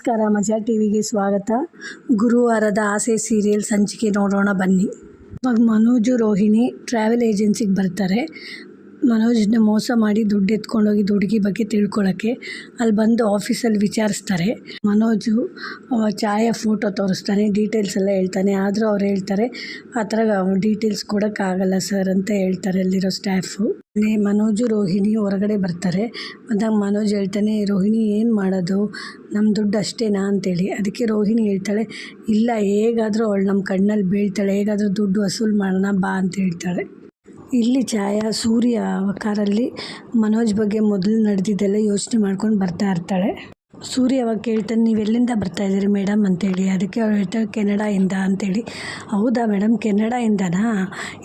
ನಮಸ್ಕಾರ, ಮಜಾ ಟಿವಿಗೆ ಸ್ವಾಗತ. ಗುರುವಾರದ ಆಸೆ ಸೀರಿಯಲ್ ಸಂಚಿಕೆ ನೋಡೋಣ ಬನ್ನಿ. ಇವಾಗ ಮನೋಜು ರೋಹಿಣಿ ಟ್ರಾವೆಲ್ ಏಜೆನ್ಸಿಗೆ ಬರ್ತಾರೆ. ಮನೋಜ್ನ ಮೋಸ ಮಾಡಿ ದುಡ್ಡು ಎತ್ಕೊಂಡೋಗಿ ಹುಡುಗಿ ಬಗ್ಗೆ ತಿಳ್ಕೊಳ್ಳೋಕ್ಕೆ ಅಲ್ಲಿ ಬಂದು ಆಫೀಸಲ್ಲಿ ವಿಚಾರಿಸ್ತಾರೆ. ಮನೋಜು ಛಾಯಾ ಫೋಟೋ ತೋರಿಸ್ತಾನೆ ಡೀಟೇಲ್ಸ್ ಎಲ್ಲ ಹೇಳ್ತಾನೆ. ಆದರೂ ಅವ್ರು ಹೇಳ್ತಾರೆ, ಆ ಥರ ಡೀಟೇಲ್ಸ್ ಕೊಡೋಕ್ಕಾಗಲ್ಲ ಸರ್ ಅಂತ ಹೇಳ್ತಾರೆ ಅಲ್ಲಿರೋ ಸ್ಟಾಫು ಮನೋಜು, ರೋಹಿಣಿ ಹೊರಗಡೆ ಬರ್ತಾರೆ. ಅದಾಗ ಮನೋಜ್ ಹೇಳ್ತಾನೆ, ರೋಹಿಣಿ ಏನು ಮಾಡೋದು? ನಮ್ಮ ದುಡ್ಡು ಅಷ್ಟೇನಾ? ಅಂತೇಳಿ. ಅದಕ್ಕೆ ರೋಹಿಣಿ ಹೇಳ್ತಾಳೆ, ಇಲ್ಲ, ಹೇಗಾದರೂ ಅವಳು ನಮ್ಮ ಕಣ್ಣಲ್ಲಿ ಬೀಳ್ತಾಳೆ. ಹೇಗಾದರೂ ದುಡ್ಡು ವಸೂಲು ಮಾಡೋಣ, ಬಾ ಅಂತ ಹೇಳ್ತಾಳೆ. ಇಲ್ಲಿ ಛಾಯಾ, ಸೂರ್ಯ ಕಾರಲ್ಲಿ ಮನೋಜ್ ಬಗ್ಗೆ ಮೊದಲು ನಡೆದಿದ್ದೆಲ್ಲ ಯೋಚನೆ ಮಾಡ್ಕೊಂಡು ಬರ್ತಾ ಇರ್ತಾಳೆ. ಸೂರ್ಯ ಅವಾಗ ಕೇಳ್ತಾನೆ, ನೀವು ಎಲ್ಲಿಂದ ಬರ್ತಾ ಇದ್ದೀರಿ ಮೇಡಮ್? ಅಂತೇಳಿ. ಅದಕ್ಕೆ ಅವ್ರು ಹೇಳ್ತಾರೆ ಕೆನಡಾಯಿಂದ ಅಂತೇಳಿ. ಹೌದಾ ಮೇಡಮ್ ಕೆನಡಾಯಿಂದನಾ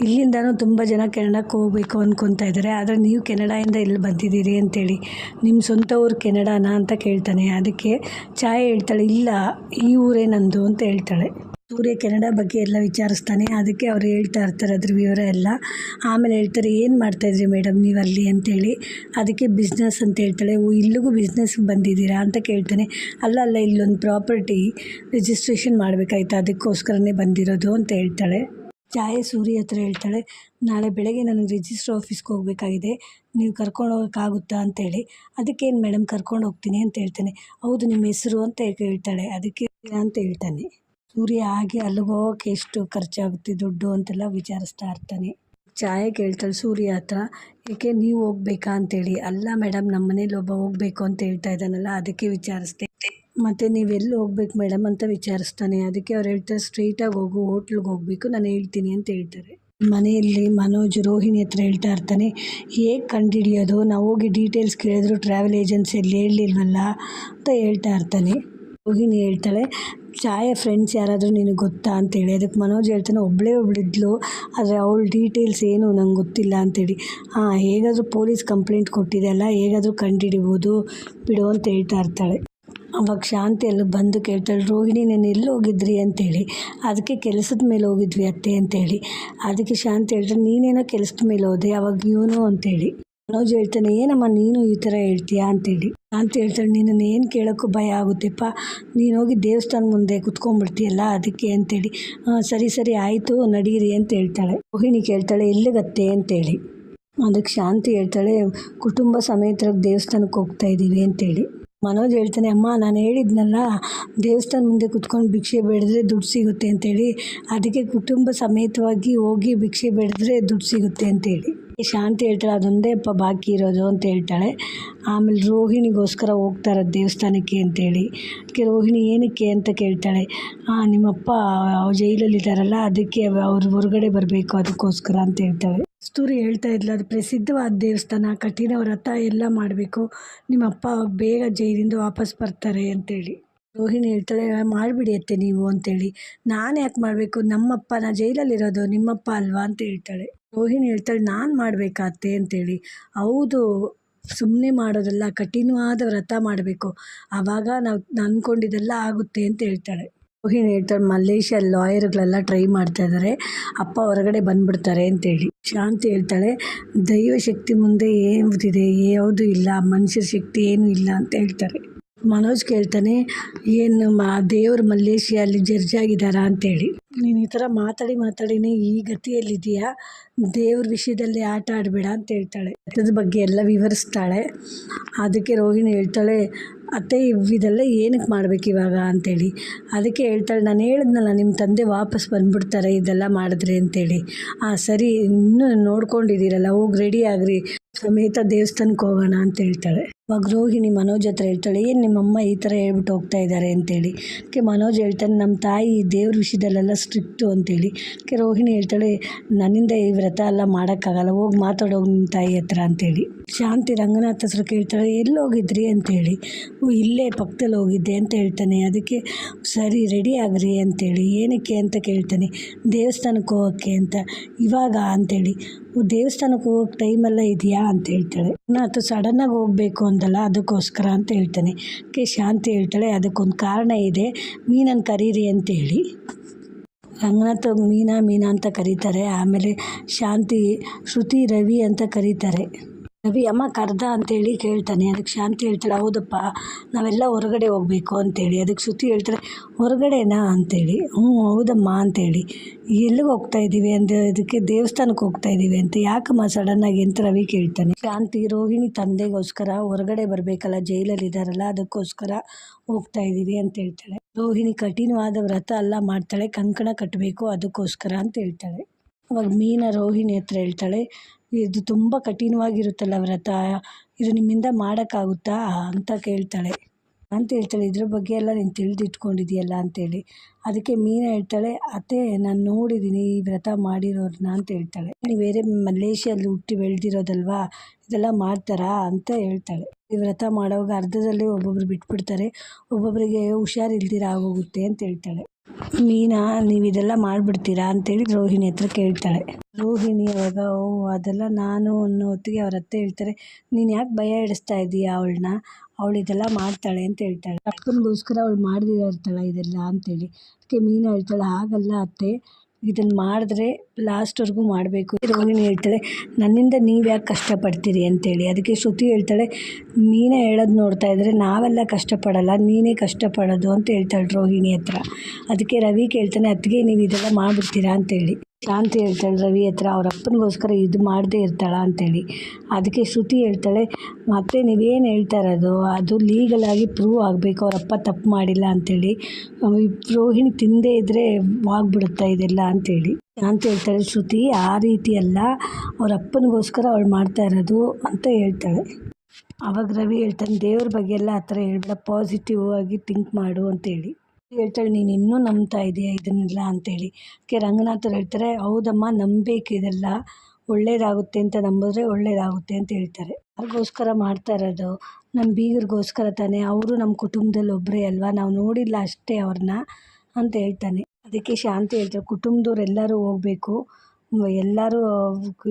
ಇಲ್ಲಿಂದನೂ ತುಂಬ ಜನ ಕೆನಡಾಕ್ಕೆ ಹೋಗ್ಬೇಕು ಅಂದ್ಕೊತಾ ಇದ್ದಾರೆ. ಆದರೆ ನೀವು ಕೆನಡಾಯಿಂದ ಇಲ್ಲಿ ಬಂದಿದ್ದೀರಿ? ಅಂತೇಳಿ. ನಿಮ್ಮ ಸ್ವಂತ ಊರು ಕೆನಡಾನಾ? ಅಂತ ಕೇಳ್ತಾನೆ. ಅದಕ್ಕೆ ಛಾಯೆ ಹೇಳ್ತಾಳೆ, ಇಲ್ಲ, ಈ ಊರೇ ನಂದು ಅಂತ ಹೇಳ್ತಾಳೆ. ಸೂರ್ಯ ಕೆನಡಾ ಬಗ್ಗೆ ಎಲ್ಲ ವಿಚಾರಿಸ್ತಾನೆ. ಅದಕ್ಕೆ ಅವ್ರು ಹೇಳ್ತಾ ಇರ್ತಾರೆ ಅದ್ರ ವಿವರ ಎಲ್ಲ. ಆಮೇಲೆ ಹೇಳ್ತಾರೆ, ಏನು ಮಾಡ್ತಾಯಿದ್ರಿ ಮೇಡಮ್ ನೀವು ಅಲ್ಲಿ? ಅಂತೇಳಿ. ಅದಕ್ಕೆ, ಬಿಸ್ನೆಸ್ ಅಂತ ಹೇಳ್ತಾಳೆ. ಓ, ಇಲ್ಲಿಗೂ ಬಿಸ್ನೆಸ್ಗೆ ಬಂದಿದ್ದೀರಾ? ಅಂತ ಕೇಳ್ತಾನೆ. ಅಲ್ಲ ಅಲ್ಲ, ಇಲ್ಲೊಂದು ಪ್ರಾಪರ್ಟಿ ರಿಜಿಸ್ಟ್ರೇಷನ್ ಮಾಡಬೇಕಾಯ್ತು? ಅದಕ್ಕೋಸ್ಕರನೇ ಬಂದಿರೋದು, ಅಂತ ಹೇಳ್ತಾಳೆ. ಛಾಯೆ ಸೂರ್ಯ ಹತ್ರ ಹೇಳ್ತಾಳೆ, ನಾಳೆ ಬೆಳಗ್ಗೆ ನನಗೆ ರಿಜಿಸ್ಟ್ರ್ ಆಫೀಸ್ಗೆ ಹೋಗಬೇಕಾಗಿದೆ. ನೀವು ಕರ್ಕೊಂಡು ಹೋಗೋಕ್ಕಾಗುತ್ತಾ? ಅಂತೇಳಿ. ಅದಕ್ಕೇನು ಮೇಡಮ್ ಕರ್ಕೊಂಡು ಹೋಗ್ತೀನಿ? ಅಂತ ಹೇಳ್ತಾನೆ. ಹೌದು, ನಿಮ್ಮ ಹೆಸರು, ಅಂತ ಹೇಳ್ತಾಳೆ. ಅದಕ್ಕೆ, ಅಂತ ಹೇಳ್ತಾನೆ. ಸೂರ್ಯ ಆಗಿ ಅಲ್ಲಿಗೆ ಹೋಗೋಕೆ ಎಷ್ಟು ಖರ್ಚಾಗುತ್ತೆ ದುಡ್ಡು ಅಂತೆಲ್ಲ ವಿಚಾರಿಸ್ತಾ ಇರ್ತಾನೆ. ಛಾಯೆ ಕೇಳ್ತಾಳೆ ಸೂರ್ಯ ಹತ್ರ, ಏಕೆ ನೀವು ಹೋಗ್ಬೇಕಾ? ಅಂತೇಳಿ. ಅಲ್ಲ ಮೇಡಮ್ ನಮ್ಮ ಮನೇಲಿ ಒಬ್ಬ ಹೋಗಬೇಕು ಅಂತ ಹೇಳ್ತಾ ಇದ್ದಾನಲ್ಲ, ಅದಕ್ಕೆ ವಿಚಾರಿಸ್ದೆ. ಮತ್ತು ನೀವೆಲ್ಲಿ ಹೋಗ್ಬೇಕು ಮೇಡಮ್? ಅಂತ ವಿಚಾರಿಸ್ತಾನೆ. ಅದಕ್ಕೆ ಅವ್ರು ಹೇಳ್ತಾರೆ ಸ್ಟ್ರೈಟಾಗಿ ಹೋಗು, ಹೋಟ್ಲಿಗೆ ಹೋಗಬೇಕು, ನಾನು ಹೇಳ್ತೀನಿ ಅಂತ ಹೇಳ್ತಾರೆ. ಮನೆಯಲ್ಲಿ ಮನೋಜ್ ರೋಹಿಣಿ ಹತ್ರ ಹೇಳ್ತಾ ಇರ್ತಾನೆ, ಹೇಗೆ ಕಂಡುಹಿಡಿಯೋದು? ನಾವು ಹೋಗಿ ಡೀಟೇಲ್ಸ್ ಕೇಳಿದ್ರು ಟ್ರಾವೆಲ್ ಏಜೆನ್ಸಿಯಲ್ಲಿ ಹೇಳಲಿಲ್ವಲ್ಲ? ಅಂತ ಹೇಳ್ತಾ ಇರ್ತಾನೆ. ರೋಹಿಣಿ ಹೇಳ್ತಾಳೆ ಛಾಯಾ ಫ್ರೆಂಡ್ಸ್ ಯಾರಾದರೂ ನಿನಗೆ ಗೊತ್ತಾ? ಅಂತೇಳಿ ಅದಕ್ಕೆ ಮನೋಜ್ ಹೇಳ್ತಾನೆ ಒಬ್ಬಳೇ ಒಬ್ಳಿದ್ಲು, ಆದರೆ ಅವಳ ಡೀಟೇಲ್ಸ್ ಏನು ನಂಗೆ ಗೊತ್ತಿಲ್ಲ ಅಂತೇಳಿ ಹಾಂ, ಹೇಗಾದರೂ ಪೊಲೀಸ್ ಕಂಪ್ಲೇಂಟ್ ಕೊಟ್ಟಿದೆ ಅಲ್ಲ, ಹೇಗಾದರೂ ಕಂಡುಹಿಡಿಬೋದು ಬಿಡು ಅಂತ ಹೇಳ್ತಾ ಇರ್ತಾಳೆ. ಅವಾಗ ಶಾಂತಿ ಅಲ್ಲಿ ಬಂದು ಕೇಳ್ತಾಳೆ, ರೋಹಿಣಿ, ನಾನು ಎಲ್ಲಿ ಹೋಗಿದ್ರಿ? ಅಂತೇಳಿ ಅದಕ್ಕೆ ಕೆಲಸದ ಮೇಲೆ ಹೋಗಿದ್ವಿ ಅತ್ತೆ ಅಂತೇಳಿ ಅದಕ್ಕೆ ಶಾಂತಿ ಹೇಳ್ತಾಳೆ, ನೀನೇನೋ ಕೆಲಸದ ಮೇಲೆ ಹೋದೆ, ಅವಾಗ ಇವನು ಅಂತೇಳಿ ಮನೋಜ್ ಹೇಳ್ತಾನೆ, ಏನಮ್ಮ ನೀನು ಈ ಥರ ಹೇಳ್ತೀಯಾ? ಅಂತೇಳಿ. ಅಂತ ಹೇಳ್ತಾಳೆ, ನಿನ್ನನ್ನು ಏನು ಕೇಳೋಕ್ಕೂ ಭಯ ಆಗುತ್ತೆಪ್ಪ? ನೀನು ಹೋಗಿ ದೇವಸ್ಥಾನ ಮುಂದೆ ಕುತ್ಕೊಂಡ್ಬಿಡ್ತೀಯಲ್ಲ ಅದಕ್ಕೆ? ಅಂತೇಳಿ. ಸರಿ ಸರಿ, ಆಯಿತು, ನಡೀರಿ ಅಂತ ಹೇಳ್ತಾಳೆ. ರೋಹಿಣಿ ಕೇಳ್ತಾಳೆ, ಎಲ್ಲಿಗತ್ತೆ? ಅಂತೇಳಿ. ಅದಕ್ಕೆ ಶಾಂತಿ ಹೇಳ್ತಾಳೆ, ಕುಟುಂಬ ಸಮೇತರ ದೇವಸ್ಥಾನಕ್ಕೆ ಹೋಗ್ತಾ ಇದ್ದೀವಿ ಅಂತೇಳಿ. ಮನೋಜ್ ಹೇಳ್ತಾನೆ, ಅಮ್ಮ, ನಾನು ಹೇಳಿದ್ನಲ್ಲ, ದೇವಸ್ಥಾನ ಮುಂದೆ ಕುತ್ಕೊಂಡು ಭಿಕ್ಷೆ ಬೇಡಿದ್ರೆ ದುಡ್ಡು ಸಿಗುತ್ತೆ ಅಂತೇಳಿ. ಅದಕ್ಕೆ ಕುಟುಂಬ ಸಮೇತವಾಗಿ ಹೋಗಿ ಭಿಕ್ಷೆ ಬೇಡಿದ್ರೆ ದುಡ್ಡು ಸಿಗುತ್ತೆ ಅಂತೇಳಿ. ಶಾಂತಿ ಹೇಳ್ತಾಳೆ, ಅದೊಂದೇ ಅಪ್ಪ ಬಾಕಿ ಇರೋದು ಅಂತ ಹೇಳ್ತಾಳೆ. ಆಮೇಲೆ ರೋಹಿಣಿಗೋಸ್ಕರ ಹೋಗ್ತಾರೆ ದೇವಸ್ಥಾನಕ್ಕೆ ಅಂತೇಳಿ. ಅದಕ್ಕೆ ರೋಹಿಣಿ ಏನಕ್ಕೆ ಅಂತ ಕೇಳ್ತಾಳೆ ನಿಮ್ಮಪ್ಪ ಜೈಲಲ್ಲಿದ್ದಾರಲ್ಲ, ಅದಕ್ಕೆ ಅವ್ರು ಹೊರಗಡೆ ಬರಬೇಕು ಅದಕ್ಕೋಸ್ಕರ ಅಂತ ಹೇಳ್ತಾಳೆ. ಕಸ್ತೂರಿ ಹೇಳ್ತಾ ಇದ್ಲು, ಅದು ಪ್ರಸಿದ್ಧವಾದ ದೇವಸ್ಥಾನ ಕಠಿಣ ವ್ರತ ಎಲ್ಲ ಮಾಡಬೇಕು. ನಿಮ್ಮಪ್ಪ ಬೇಗ ಜೈಲಿಂದ ವಾಪಸ್ ಬರ್ತಾರೆ ಅಂತೇಳಿ. ರೋಹಿಣಿ ಹೇಳ್ತಾಳೆ, ಮಾಡಿಬಿಡಿ ಅತ್ತೆ ನೀವು ಅಂತೇಳಿ. ನಾನು ಯಾಕೆ ಮಾಡಬೇಕು? ನಮ್ಮಪ್ಪ, ನಾ ಜೈಲಲ್ಲಿರೋದು ನಿಮ್ಮಪ್ಪ ಅಲ್ವಾ ಅಂತ ಹೇಳ್ತಾಳೆ. ರೋಹಿಣಿ ಹೇಳ್ತಾಳೆ, ನಾನು ಮಾಡಬೇಕಾ ಅತ್ತೆ? ಅಂತೇಳಿ. ಹೌದು ಸುಮ್ಮನೆ ಮಾಡೋದಲ್ಲ, ಕಠಿಣವಾದ ವ್ರತ ಮಾಡಬೇಕು. ಆವಾಗ ನಾವು ಅಂದ್ಕೊಂಡಿದ್ದೆಲ್ಲ ಆಗುತ್ತೆ ಅಂತ ಹೇಳ್ತಾಳೆ. ರೋಹಿಣಿ ಹೇಳ್ತಾಳೆ ಮಲೇಷ್ಯಾ ಲಾಯರ್ಗಳೆಲ್ಲ ಟ್ರೈ ಮಾಡ್ತಾ ಇದ್ದಾರೆ ಅಪ್ಪ ಹೊರಗಡೆ ಬಂದ್ಬಿಡ್ತಾರೆ ಅಂತೇಳಿ. ಶಾಂತಿ ಹೇಳ್ತಾಳೆ, ದೈವ ಶಕ್ತಿ ಮುಂದೆ ಏನಿದೆ? ಯಾವುದೂ ಇಲ್ಲ. ಮನುಷ್ಯ ಶಕ್ತಿ ಏನೂ ಇಲ್ಲ ಅಂತ ಹೇಳ್ತಾರೆ. ಮನೋಜ್ ಕೇಳ್ತಾನೆ, ಏನು ಮಾ, ದೇವ್ರ ಜಡ್ಜ್ ಆಗಿದ್ದಾರಾ ಅಂತೇಳಿ. ನೀನು ಈ ಥರ ಮಾತಾಡಿ ಮಾತಾಡಿನೇ ಈ ಗತಿಯಲ್ಲಿದೆಯಾ ದೇವ್ರ ವಿಷಯದಲ್ಲಿ ಆಟ ಆಡಬೇಡ ಅಂತ ಹೇಳ್ತಾಳೆ. ಅದ್ರ ಬಗ್ಗೆ ಎಲ್ಲ ವಿವರಿಸ್ತಾಳೆ. ಅದಕ್ಕೆ ರೋಹಿಣಿ ಹೇಳ್ತಾಳೆ, ಅತ್ತೆ ಇದೆಲ್ಲ ಏನಕ್ಕೆ ಮಾಡ್ಬೇಕು ಇವಾಗ? ಅಂತೇಳಿ. ಅದಕ್ಕೆ ಹೇಳ್ತಾಳೆ, ನಾನು ಹೇಳಿದ್ನಲ್ಲ ನಿಮ್ಮ ತಂದೆ ವಾಪಸ್ ಬಂದುಬಿಡ್ತಾರೆ ಇದೆಲ್ಲ ಮಾಡಿದ್ರೆ? ಅಂತೇಳಿ. ಹಾಂ ಸರಿ, ಇನ್ನೂ ನೋಡ್ಕೊಂಡಿದ್ದೀರಲ್ಲ, ಹೋಗಿ ರೆಡಿ ಆಗ್ರಿ. ಸಮೇತ ದೇವಸ್ಥಾನಕ್ಕೆ ಹೋಗೋಣ ಅಂತ ಹೇಳ್ತಾಳೆ. ಅವಾಗ ರೋಹಿಣಿ ಮನೋಜ್ ಹತ್ರ ಹೇಳ್ತಾಳೆ, ಏನು ನಿಮ್ಮಮ್ಮ ಈ ಥರ ಹೇಳ್ಬಿಟ್ಟು ಹೋಗ್ತಾ ಇದ್ದಾರೆ? ಅಂತೇಳಿ. ಅದಕ್ಕೆ ಮನೋಜ್ ಹೇಳ್ತಾನೆ ನಮ್ಮ ತಾಯಿ ದೇವ್ರ ವಿಷಯದಲ್ಲೆಲ್ಲ ಸ್ಟ್ರಿಕ್ಟು ಅಂತೇಳಿ. ಅದಕ್ಕೆ ರೋಹಿಣಿ ಹೇಳ್ತಾಳೆ, ನನ್ನಿಂದ ಈ ವ್ರತ ಎಲ್ಲ ಮಾಡೋಕ್ಕಾಗಲ್ಲ, ಹೋಗಿ ಮಾತಾಡೋಗಿ ನಿಮ್ಮ ತಾಯಿ ಹತ್ರ ಅಂತೇಳಿ. ಶಾಂತಿ ರಂಗನಾಥ್ ಹತ್ರ ಕೇಳ್ತಾಳೆ, ಎಲ್ಲಿ ಹೋಗಿದ್ರಿ? ಅಂತೇಳಿ. ಇಲ್ಲೇ ಪಕ್ಕದಲ್ಲಿ ಹೋಗಿದ್ದೆ ಅಂತ ಹೇಳ್ತಾನೆ, ಅದಕ್ಕೆ ಸರಿ ರೆಡಿ ಆಗ್ರಿ ಅಂತೇಳಿ. ಏನಕ್ಕೆ? ಅಂತ ಕೇಳ್ತಾನೆ, ದೇವಸ್ಥಾನಕ್ಕೆ ಹೋಗೋಕ್ಕೆ ಅಂತ. ಇವಾಗ? ಅಂತೇಳಿ. ದೇವಸ್ಥಾನಕ್ಕೆ ಹೋಗೋಕ್ಕೆ ಟೈಮೆಲ್ಲ ಇದೆಯಾ? ಅಂತ ಹೇಳ್ತಾಳೆ. ಅಥವಾ ಸಡನ್ನಾಗಿ ಹೋಗಬೇಕು ಅಂದಲ್ಲ ಅದಕ್ಕೋಸ್ಕರ ಅಂತ ಹೇಳ್ತಾನೆ. ಅದಕ್ಕೆ ಶಾಂತಿ ಹೇಳ್ತಾಳೆ, ಅದಕ್ಕೊಂದು ಕಾರಣ ಇದೆ. ಮೀನನ್ನು ಕರೀರಿ ಅಂತೇಳಿ. ರಂಗನಾಥ್ ಮೀನಾ ಮೀನಾ ಅಂತ ಕರೀತಾರೆ. ಆಮೇಲೆ ಶಾಂತಿ ಶ್ರುತಿ ರವಿ ಅಂತ ಕರೀತಾರೆ. ರವಿ ಅಮ್ಮ ಕರ್ದ ಅಂತೇಳಿ ಕೇಳ್ತಾನೆ. ಅದಕ್ಕೆ ಶಾಂತಿ ಹೇಳ್ತಾಳೆ, ಹೌದಪ್ಪ, ನಾವೆಲ್ಲ ಹೊರಗಡೆ ಹೋಗಬೇಕು ಅಂತೇಳಿ. ಅದಕ್ಕೆ ಶ್ರುತಿ ಹೇಳ್ತಾಳೆ, ಹೊರಗಡೆನಾ ಅಂತೇಳಿ. ಹ್ಞೂ, ಹೌದಮ್ಮ ಅಂತೇಳಿ. ಎಲ್ಲಿಗೆ ಹೋಗ್ತಾ ಇದ್ದೀವಿ ಅಂತ ಅದಕ್ಕೆ ದೇವಸ್ಥಾನಕ್ಕೆ ಹೋಗ್ತಾ ಇದ್ದೀವಿ ಅಂತ ಯಾಕಮ್ಮ ಸಡನ್ನಾಗಿ ಅಂತ ರವಿ ಕೇಳ್ತಾನೆ. ಶಾಂತಿ, ರೋಹಿಣಿ ತಂದೆಗೋಸ್ಕರ ಹೊರಗಡೆ ಬರಬೇಕಲ್ಲ, ಜೈಲಲ್ಲಿ ಇದ್ದಾರಲ್ಲ, ಅದಕ್ಕೋಸ್ಕರ ಹೋಗ್ತಾ ಇದ್ದೀವಿ ಅಂತ ಹೇಳ್ತಾಳೆ. ರೋಹಿಣಿ ಕಠಿಣವಾದ ವ್ರತ ಎಲ್ಲ ಮಾಡ್ತಾಳೆ, ಕಂಕಣ ಕಟ್ಟಬೇಕು ಅದಕ್ಕೋಸ್ಕರ ಅಂತ ಹೇಳ್ತಾಳೆ. ಅವಾಗ ಮೀನಾ ರೋಹಿಣಿ ಹತ್ರ ಹೇಳ್ತಾಳೆ, ಇದು ತುಂಬ ಕಠಿಣವಾಗಿರುತ್ತಲ್ಲ ವ್ರತ ಇದು ನಿಮ್ಮಿಂದ ಮಾಡೋಕ್ಕಾಗುತ್ತಾ? ಅಂತ ಕೇಳ್ತಾಳೆ. ಅಂತ ಹೇಳ್ತಾಳೆ, ಇದ್ರ ಬಗ್ಗೆ ಎಲ್ಲ ನೀನು ತಿಳಿದಿಟ್ಕೊಂಡಿದೆಯಲ್ಲ? ಅಂತೇಳಿ. ಅದಕ್ಕೆ ಮೀನಾ ಹೇಳ್ತಾಳೆ, ಅತ್ತೆ, ನಾನು ನೋಡಿದ್ದೀನಿ ಈ ವ್ರತ ಮಾಡಿರೋರನ್ನ ಅಂತ ಹೇಳ್ತಾಳೆ. ನೀವು ಬೇರೆ ಮಲೇಷ್ಯಲ್ಲಿ ಹುಟ್ಟಿ ಬೆಳೆದಿರೋದಲ್ವಾ, ಇದೆಲ್ಲ ಮಾಡ್ತಾರಾ ಅಂತ ಹೇಳ್ತಾಳೆ. ಈ ವ್ರತ ಮಾಡೋವಾಗ ಅರ್ಧದಲ್ಲಿ ಒಬ್ಬೊಬ್ರು ಬಿಟ್ಬಿಡ್ತಾರೆ ಒಬ್ಬೊಬ್ಬರಿಗೆ ಹುಷಾರಿಲ್ದಿರ ಆಗೋಗುತ್ತೆ ಅಂತ ಹೇಳ್ತಾಳೆ. ಮೀನಾ, ನೀವು ಇದೆಲ್ಲ ಮಾಡಿಬಿಡ್ತೀರಾ ಅಂತೇಳಿ ರೋಹಿಣಿ ಹತ್ರ ಕೇಳ್ತಾಳೆ. ರೋಹಿಣಿ ಅವಾಗ, ಓ, ಅದೆಲ್ಲ ನಾನು ಅನ್ನೋ ಹೊತ್ತಿಗೆ ಅವ್ರ ಅತ್ತೆ ಹೇಳ್ತಾರೆ, ನೀನು ಯಾಕೆ ಭಯ ಹಿಡಿಸ್ತಾ ಇದ್ದೀಯಾ ಅವಳನ್ನ? ಅವಳು ಇದೆಲ್ಲ ಮಾಡ್ತಾಳೆ ಅಂತ ಹೇಳ್ತಾಳೆ. ಅಕ್ಕನಿಗೋಸ್ಕರ ಅವಳು ಮಾಡ್ದಿರ ಇರ್ತಾಳೆ ಇದೆಲ್ಲ ಅಂತೇಳಿ. ಅದಕ್ಕೆ ಮೀನಾ ಹೇಳ್ತಾಳೆ, ಹಾಗಲ್ಲ ಅತ್ತೆ ಇದನ್ನು ಮಾಡಿದ್ರೆ ಲಾಸ್ಟ್ವರೆಗೂ ಮಾಡಬೇಕು. ರೋಹಿಣಿ ಹೇಳ್ತಾಳೆ, ನನ್ನಿಂದ ನೀವು ಯಾಕೆ ಕಷ್ಟಪಡ್ತೀರಿ? ಅಂತೇಳಿ. ಅದಕ್ಕೆ ಶ್ರುತಿ ಹೇಳ್ತಾಳೆ, ನೀನೇ ಹೇಳೋದು ನೋಡ್ತಾ ಇದ್ದರೆ ನಾವೆಲ್ಲ ಕಷ್ಟಪಡಲ್ಲ, ನೀನೇ ಕಷ್ಟಪಡೋದು ಅಂತ ಹೇಳ್ತಾಳೆ ರೋಹಿಣಿ ಹತ್ರ. ಅದಕ್ಕೆ ರವಿ ಕೇಳ್ತಾನೆ, ಅತ್ತಿಗೆ ನೀವು ಇದೆಲ್ಲ ಮಾಡಿಬಿಡ್ತೀರಾ? ಅಂತೇಳಿ. ಶಾಂತಿ ಹೇಳ್ತಾಳೆ ರವಿ ಹತ್ರ, ಅವ್ರ ಅಪ್ಪನಿಗೋಸ್ಕರ ಇದು ಮಾಡದೇ ಇರ್ತಾಳ ಅಂತೇಳಿ. ಅದಕ್ಕೆ ಶ್ರುತಿ ಹೇಳ್ತಾಳೆ, ಮತ್ತೆ ನೀವೇನು ಹೇಳ್ತಾ ಇರೋದು? ಅದು ಲೀಗಲಾಗಿ ಪ್ರೂವ್ ಆಗಬೇಕು ಅವರಪ್ಪ ತಪ್ಪು ಮಾಡಿಲ್ಲ ಅಂತೇಳಿ. ರೋಹಿಣಿ ತಿಂದೇ ಇದ್ದರೆ ಆಗ್ಬಿಡುತ್ತಾ ಇದೆಲ್ಲ ಅಂತೇಳಿ. ಅಂತ ಹೇಳ್ತಾಳೆ ಶ್ರುತಿ, ಆ ರೀತಿ ಅಲ್ಲ, ಅವ್ರ ಅಪ್ಪನಿಗೋಸ್ಕರ ಅವಳು ಮಾಡ್ತಾ ಇರೋದು ಅಂತ ಹೇಳ್ತಾಳೆ. ಅವಾಗ ರವಿ ಹೇಳ್ತಾನೆ, ದೇವ್ರ ಬಗ್ಗೆ ಎಲ್ಲ ಆ ಥರ ಹೇಳ್ಬೇಡ ಪಾಸಿಟಿವ್ ಆಗಿ ಥಿಂಕ್ ಮಾಡು ಅಂತೇಳಿ. ಹೇಳ್ತಾಳೆ, ನೀನು ಇನ್ನೂ ನಂಬ್ತಾ ಇದೆಯಾ ಇದನ್ನೆಲ್ಲ? ಅಂತೇಳಿ. ಅದಕ್ಕೆ ರಂಗನಾಥರು ಹೇಳ್ತಾರೆ, ಹೌದಮ್ಮ ನಂಬಬೇಕು ಇದೆಲ್ಲ. ಒಳ್ಳೇದಾಗುತ್ತೆ ಅಂತ ನಂಬಿದ್ರೆ ಒಳ್ಳೆಯದಾಗುತ್ತೆ ಅಂತ ಹೇಳ್ತಾರೆ. ಅವ್ರಿಗೋಸ್ಕರ ಮಾಡ್ತಾ ಇರೋದು. ನಮ್ಮ ಬೀಗರಿಗೋಸ್ಕರ ತಾನೇ. ಅವರು ನಮ್ಮ ಕುಟುಂಬದಲ್ಲಿ ಒಬ್ಬರೇ ಅಲ್ವಾ? ನಾವು ನೋಡಿಲ್ಲ ಅಷ್ಟೇ ಅವ್ರನ್ನ, ಅಂತ ಹೇಳ್ತಾನೆ. ಅದಕ್ಕೆ ಶಾಂತಿ ಹೇಳ್ತಾರೆ ಕುಟುಂಬದವ್ರು ಎಲ್ಲರೂ ಹೋಗಬೇಕು. ಎಲ್ಲರೂ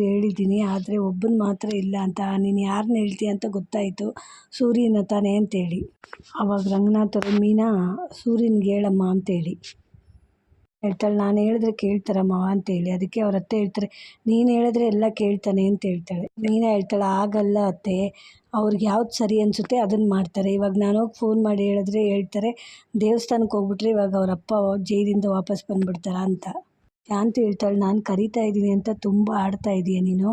ಹೇಳಿದ್ದೀನಿ ಆದರೆ ಒಬ್ಬನ ಮಾತ್ರ ಇಲ್ಲ ಅಂತ. ನೀನು ಯಾರನ್ನ ಹೇಳ್ತೀಯ ಅಂತ ಗೊತ್ತಾಯಿತು. ಸೂರ್ಯನ ತಾನೇ ಅಂತೇಳಿ. ಆವಾಗ ರಂಗನಾಥರು ಮೀನಾ, ಸೂರ್ಯನಿಗೆ ಹೇಳಮ್ಮ ಅಂತೇಳಿ. ಹೇಳ್ತಾಳೆ, ನಾನು ಹೇಳಿದ್ರೆ ಕೇಳ್ತಾರಮ್ಮ ಅಂತೇಳಿ. ಅದಕ್ಕೆ ಅವ್ರ ಅತ್ತೆ ಹೇಳ್ತಾರೆ, ನೀನು ಹೇಳಿದ್ರೆ ಎಲ್ಲ ಕೇಳ್ತಾನೆ ಅಂತ ಹೇಳ್ತಾಳೆ. ಮೀನಾ ಹೇಳ್ತಾಳೆ, ಆಗಲ್ಲ ಅತ್ತೆ. ಅವ್ರಿಗೆ ಯಾವ್ದು ಸರಿ ಅನಿಸುತ್ತೆ ಅದನ್ನು ಮಾಡ್ತಾರೆ. ಇವಾಗ ನಾನು ಹೋಗಿ ಫೋನ್ ಮಾಡಿ ಹೇಳಿದ್ರೆ ಹೇಳ್ತಾರೆ ದೇವಸ್ಥಾನಕ್ಕೆ ಹೋಗ್ಬಿಟ್ರೆ ಇವಾಗ ಅವ್ರ ಅಪ್ಪ ಜೈಲಿಂದ ವಾಪಸ್ ಬಂದುಬಿಡ್ತಾರ ಅಂತ. ಶಾಂತಿ ಹೇಳ್ತಾಳೆ, ನಾನು ಕರಿತಾ ಇದ್ದೀನಿ ಅಂತ ತುಂಬ ಆಡ್ತಾ ಇದೀಯ ನೀನು?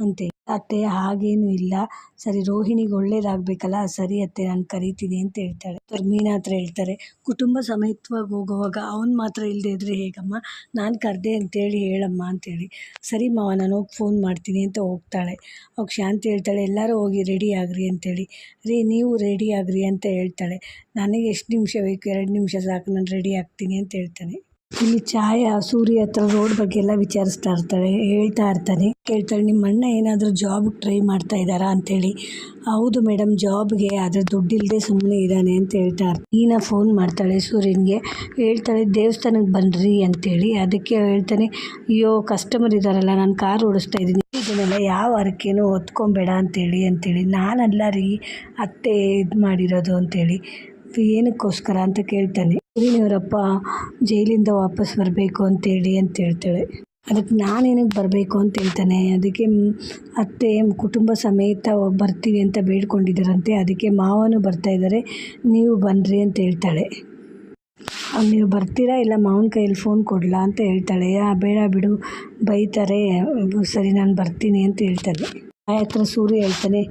ಅಂತೆ. ಅತ್ತೆ, ಹಾಗೇನು ಇಲ್ಲ. ಸರಿ, ರೋಹಿಣಿಗೆ ಒಳ್ಳೇದಾಗಬೇಕಲ್ಲ? ಸರಿ ಅತ್ತೆ, ನಾನು ಕರಿತೀನಿ ಅಂತ ಹೇಳ್ತಾಳೆ. ಅವ್ರು ಮೀನಾ ಹತ್ರ ಹೇಳ್ತಾರೆ, ಕುಟುಂಬ ಸಮೇತವಾಗಿ ಹೋಗುವಾಗ ಅವ್ನು ಮಾತ್ರ ಇಲ್ಲದೆ ಇದ್ರೆ ಹೇಗಮ್ಮ? ನಾನು ಕರೆದೆ ಅಂತೇಳಿ ಹೇಳಮ್ಮ ಅಂತೇಳಿ. ಸರಿ ಮಾವ, ನಾನು ಹೋಗಿ ಫೋನ್ ಮಾಡ್ತೀನಿ ಅಂತ ಹೋಗ್ತಾಳೆ. ಅವಾಗ ಶಾಂತಿ ಹೇಳ್ತಾಳೆ, ಎಲ್ಲರೂ ಹೋಗಿ ರೆಡಿ ಆಗ್ರಿ ಅಂತೇಳಿ. ರೀ, ನೀವು ರೆಡಿ ಆಗ್ರಿ ಅಂತ ಹೇಳ್ತಾಳೆ. ನನಗೆ ಎಷ್ಟು ನಿಮಿಷ ಬೇಕು? ಎರಡು ನಿಮಿಷ ಸಾಕು, ನಾನು ರೆಡಿ ಆಗ್ತೀನಿ ಅಂತ ಹೇಳ್ತಾನೆ. ಇಲ್ಲಿ ಛಾಯಾ ಸೂರ್ಯ ಹತ್ರ ರೋಡ್ ಬಗ್ಗೆ ಎಲ್ಲ ವಿಚಾರಿಸ್ತಾ ಇರ್ತಾಳೆ, ಹೇಳ್ತಾ ಇರ್ತಾನೆ. ಕೇಳ್ತಾಳೆ, ನಿಮ್ಮ ಅಣ್ಣ ಏನಾದರೂ ಜಾಬ್ಗೆ ಟ್ರೈ ಮಾಡ್ತಾ ಇದ್ದಾರಾ? ಅಂತೇಳಿ. ಹೌದು ಮೇಡಮ್ ಜಾಬ್ಗೆ ಆದರೆ ದುಡ್ಡಿಲ್ಲದೆ ಸುಮ್ಮನೆ ಇದ್ದಾನೆ, ಅಂತ ಹೇಳ್ತಾ ಈನ ಫೋನ್ ಮಾಡ್ತಾಳೆ ಸೂರ್ಯನಿಗೆ. ಹೇಳ್ತಾಳೆ ದೇವಸ್ಥಾನಕ್ಕೆ ಬನ್ನಿರಿ ಅಂತೇಳಿ. ಅದಕ್ಕೆ ಹೇಳ್ತಾನೆ, ಅಯ್ಯೋ ಕಸ್ಟಮರ್ ಇದ್ದಾರಲ್ಲ ನಾನು ಕಾರ್ ಓಡಿಸ್ತಾ ಇದ್ದೀನಿ. ಇದನ್ನೆಲ್ಲ ಯಾವ ಅರಕೆನೂ ಹೊತ್ಕೊಬೇಡ, ಅಂತೇಳಿ ಅಂತೇಳಿ. ನಾನಲ್ಲ ರೀ, ಅತ್ತೆ ಇದು ಮಾಡಿರೋದು, ಅಂತೇಳಿ. ಏನಕ್ಕೋಸ್ಕರ? ಅಂತ ಕೇಳ್ತಾನೆ. ಅವರಪ್ಪ ಜೈಲಿಂದ ವಾಪಸ್ ಬರಬೇಕು ಅಂತೇಳಿ ಅಂತ ಹೇಳ್ತಾಳೆ. ಅದಕ್ಕೆ ನಾನೇನಕ್ಕೆ ಬರಬೇಕು ಅಂತ ಹೇಳ್ತಾನೆ. ಅದಕ್ಕೆ ಅತ್ತೆ ಕುಟುಂಬ ಸಮೇತ ಬರ್ತೀವಿ ಅಂತ ಬೇಡ್ಕೊಂಡಿದ್ದಾರಂತೆ. ಅದಕ್ಕೆ ಮಾವನು ಬರ್ತಾ ಇದ್ದಾರೆ. ನೀವು ಬನ್ನಿರಿ ಅಂತ ಹೇಳ್ತಾಳೆ. ನೀವು ಬರ್ತೀರಾ? ಇಲ್ಲ ಮಾವನ ಕೈಯಲ್ಲಿ ಫೋನ್ ಕೊಡಲಾ? ಅಂತ ಹೇಳ್ತಾಳೆ. ಆ ಬೇಡ ಬಿಡು. ಬೈತಾರೆ. ಸರಿ, ನಾನು ಬರ್ತೀನಿ ಅಂತ ಹೇಳ್ತಾನೆ. ಆ ಹತ್ರ ಸೂರ್ಯ ಹೇಳ್ತಾನೆ,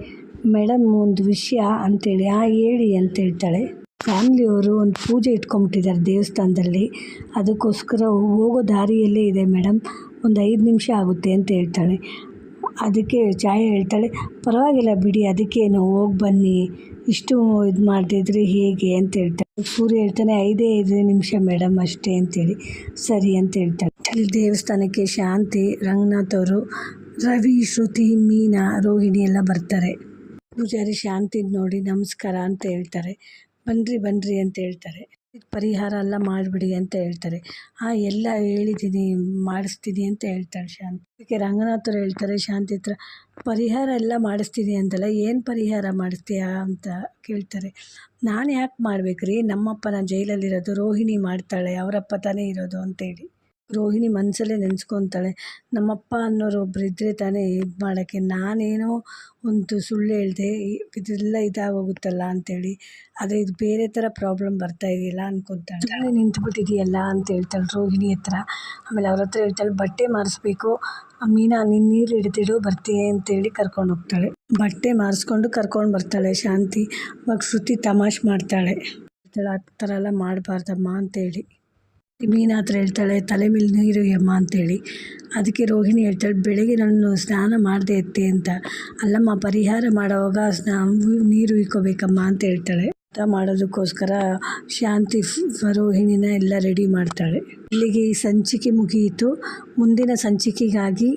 ಮೇಡಮ್, ಒಂದು ವಿಷಯ ಅಂತೇಳಿ. ಆ, ಹೇಳಿ ಅಂತ ಹೇಳ್ತಾಳೆ. ಫ್ಯಾಮ್ಲಿಯವರು ಒಂದು ಪೂಜೆ ಇಟ್ಕೊಂಬಿಟ್ಟಿದ್ದಾರೆ ದೇವಸ್ಥಾನದಲ್ಲಿ. ಅದಕ್ಕೋಸ್ಕರ ಹೋಗೋ ದಾರಿಯಲ್ಲೇ ಇದೆ ಮೇಡಮ್. ಒಂದು ಐದು ನಿಮಿಷ ಆಗುತ್ತೆ ಅಂತ ಹೇಳ್ತಾಳೆ. ಅದಕ್ಕೆ ಛಾಯಾ ಹೇಳ್ತಾಳೆ, ಪರವಾಗಿಲ್ಲ ಬಿಡಿ ಅದಕ್ಕೇನು ಹೋಗಿ ಬನ್ನಿ. ಇಷ್ಟು ಇದು ಮಾಡ್ತಿದ್ರೆ ಹೇಗೆ? ಅಂತ ಹೇಳ್ತಾಳೆ. ಸೂರ್ಯ ಹೇಳ್ತಾನೆ, ಐದೇ ಐದು ನಿಮಿಷ ಮೇಡಮ್ ಅಷ್ಟೇ ಅಂತೇಳಿ ಸರಿ ಅಂತ ಹೇಳ್ತಾಳೆ. ಅಲ್ಲಿ ದೇವಸ್ಥಾನಕ್ಕೆ ಶಾಂತಿ, ರಂಗನಾಥ್ ಅವರು, ರವಿ, ಶ್ರುತಿ, ಮೀನಾ, ರೋಹಿಣಿ ಎಲ್ಲ ಬರ್ತಾರೆ. ಪೂಜಾರಿ ಶಾಂತಿ ನೋಡಿ ನಮಸ್ಕಾರ ಅಂತ ಹೇಳ್ತಾರೆ. ಬನ್ನಿರಿ ಬನ್ನಿರಿ ಅಂತ ಹೇಳ್ತಾರೆ. ಪರಿಹಾರ ಎಲ್ಲ ಮಾಡಿಬಿಡಿ ಅಂತ ಹೇಳ್ತಾರೆ. ಹಾಂ ಎಲ್ಲ ಹೇಳಿದ್ದೀನಿ ಮಾಡಿಸ್ತೀನಿ ಅಂತ ಹೇಳ್ತಾಳೆ ಶಾಂತಿ. ಅದಕ್ಕೆ ರಂಗನಾಥರು ಹೇಳ್ತಾರೆ, ಶಾಂತಿ ಹತ್ರ ಪರಿಹಾರ ಎಲ್ಲ ಮಾಡಿಸ್ತೀನಿ ಅಂತಲ್ಲ ಏನು ಪರಿಹಾರ ಮಾಡಿಸ್ತೀಯಾ ಅಂತ ಕೇಳ್ತಾರೆ. ನಾನು ಯಾಕೆ ಮಾಡ್ಬೇಕು ರೀ ನಮ್ಮಪ್ಪನ ಜೈಲಲ್ಲಿರೋದು, ರೋಹಿಣಿ ಮಾಡ್ತಾಳೆ, ಅವರಪ್ಪ ತಾನೇ ಇರೋದು ಅಂತೇಳಿ ರೋಹಿಣಿ ಮನಸ್ಸಲ್ಲೇ ನೆನೆಸ್ಕೊತಾಳೆ, ನಮ್ಮಪ್ಪ ಅನ್ನೋರು ಒಬ್ರು ಇದ್ದರೆ ತಾನೇ ಇದು ಮಾಡೋಕ್ಕೆ, ನಾನೇನೋ ಒಂದು ಸುಳ್ಳು ಹೇಳಿದೆ ಇದೆಲ್ಲ ಇದಾಗೋಗುತ್ತಲ್ಲ ಅಂತೇಳಿ, ಆದರೆ ಇದು ಬೇರೆ ಥರ ಪ್ರಾಬ್ಲಮ್ ಬರ್ತಾ ಇದೆಯಲ್ಲ ಸುಮ್ಮನೆ ನಿಂತ್ಬಿಟ್ಟಿದೆಯಲ್ಲ ಅಂತ ಹೇಳ್ತಾಳೆ ರೋಹಿಣಿ ಹತ್ರ. ಆಮೇಲೆ ಅವ್ರ ಹತ್ರ ಹೇಳ್ತಾಳೆ, ಬಟ್ಟೆ ಮಾರಿಸ್ಬೇಕು ಮೀನಾ ನಿನ್ನ ನೀರು ಹಿಡ್ದಿಡು ಬರ್ತೀನಿ ಅಂತೇಳಿ ಕರ್ಕೊಂಡು ಹೋಗ್ತಾಳೆ. ಬಟ್ಟೆ ಮಾರಿಸ್ಕೊಂಡು ಕರ್ಕೊಂಡು ಬರ್ತಾಳೆ ಶಾಂತಿ ಅವಾಗ ಶ್ರುತಿ ತಮಾಷೆ ಮಾಡ್ತಾಳೆ. ಆ ಥರ ಎಲ್ಲ ಮಾಡಬಾರ್ದಮ್ಮ ಅಂತೇಳಿ. ಮೀನಾ ಹತ್ರ ಹೇಳ್ತಾಳೆ, ತಲೆ ಮೇಲೆ ನೀರು ಅಮ್ಮ ಅಂತೇಳಿ. ಅದಕ್ಕೆ ರೋಹಿಣಿ ಹೇಳ್ತಾಳೆ, ಬೆಳಗ್ಗೆ ನಾನು ಸ್ನಾನ ಮಾಡದೆ ಎತ್ತೆ ಅಂತ. ಅಲ್ಲಮ್ಮ, ಪರಿಹಾರ ಮಾಡುವಾಗ ಸ್ನಾ, ನೀರು ಇಕ್ಕೋಬೇಕಮ್ಮ ಅಂತ ಹೇಳ್ತಾಳೆ. ಊಟ ಮಾಡೋದಕ್ಕೋಸ್ಕರ ಶಾಂತಿ ರೋಹಿಣಿನ ಎಲ್ಲ ರೆಡಿ ಮಾಡ್ತಾಳೆ. ಇಲ್ಲಿಗೆ ಈ ಸಂಚಿಕೆ ಮುಗಿಯಿತು. ಮುಂದಿನ ಸಂಚಿಕೆಗಾಗಿ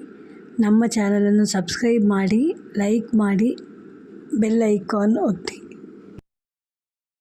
ನಮ್ಮ ಚಾನಲನ್ನು ಸಬ್ಸ್ಕ್ರೈಬ್ ಮಾಡಿ, ಲೈಕ್ ಮಾಡಿ, ಬೆಲ್ ಐಕಾನ್ ಒತ್ತಿ.